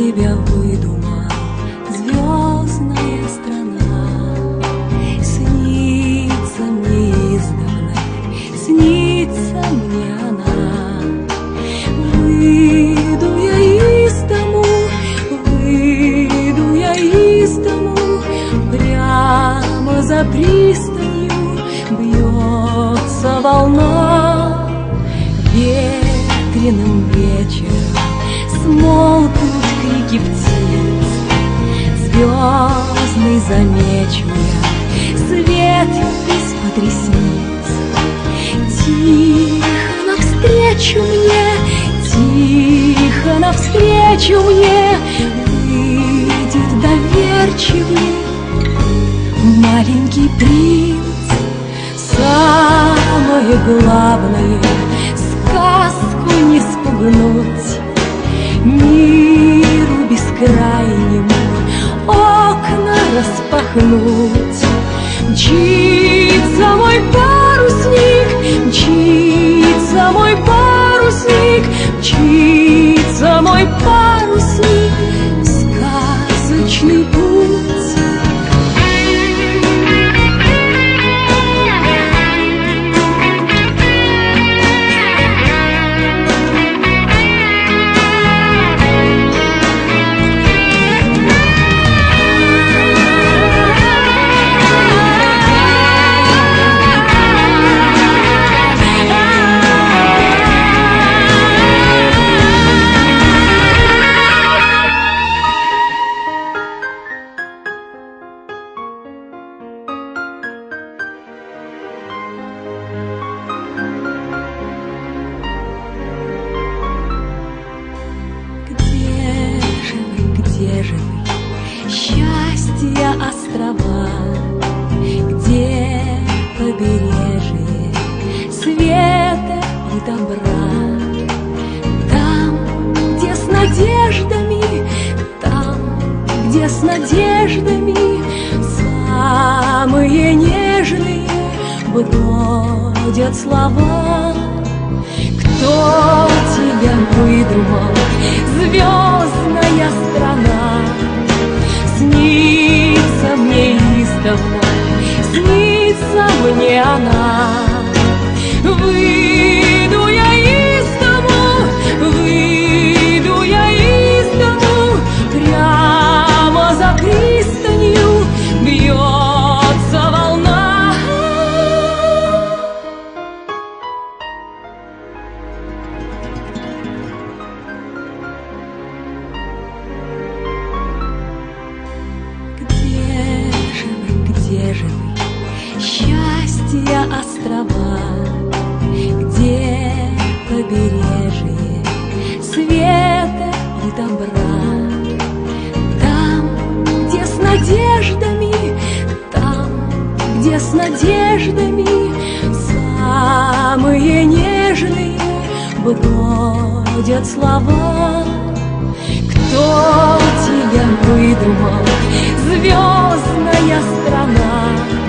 тебя выдумал звездная страна? Снится мне издавна, снится мне она. Выйду я из дому, выйду я из дому, Прямо за пристанью бьется волна. Ветреным вечером смолкнут крики птиц, Звездный замечу я свет из-под ресниц. Тихо навстречу мне, тихо навстречу мне Выйдет доверчивый маленький принц Самое главное — сказку не спугнуть Миру бескрайнему окна распахнуть. Мчится мой парусник, с надеждами Самые нежные бродят слова. Кто тебя выдумал, звездная страна? Снится мне издавна, снится мне она. Вы, счастья острова? Где побережье света и добра? Там, где с надеждами, там, где с надеждами Самые нежные бродят слова. Кто я выдумал звездная страна.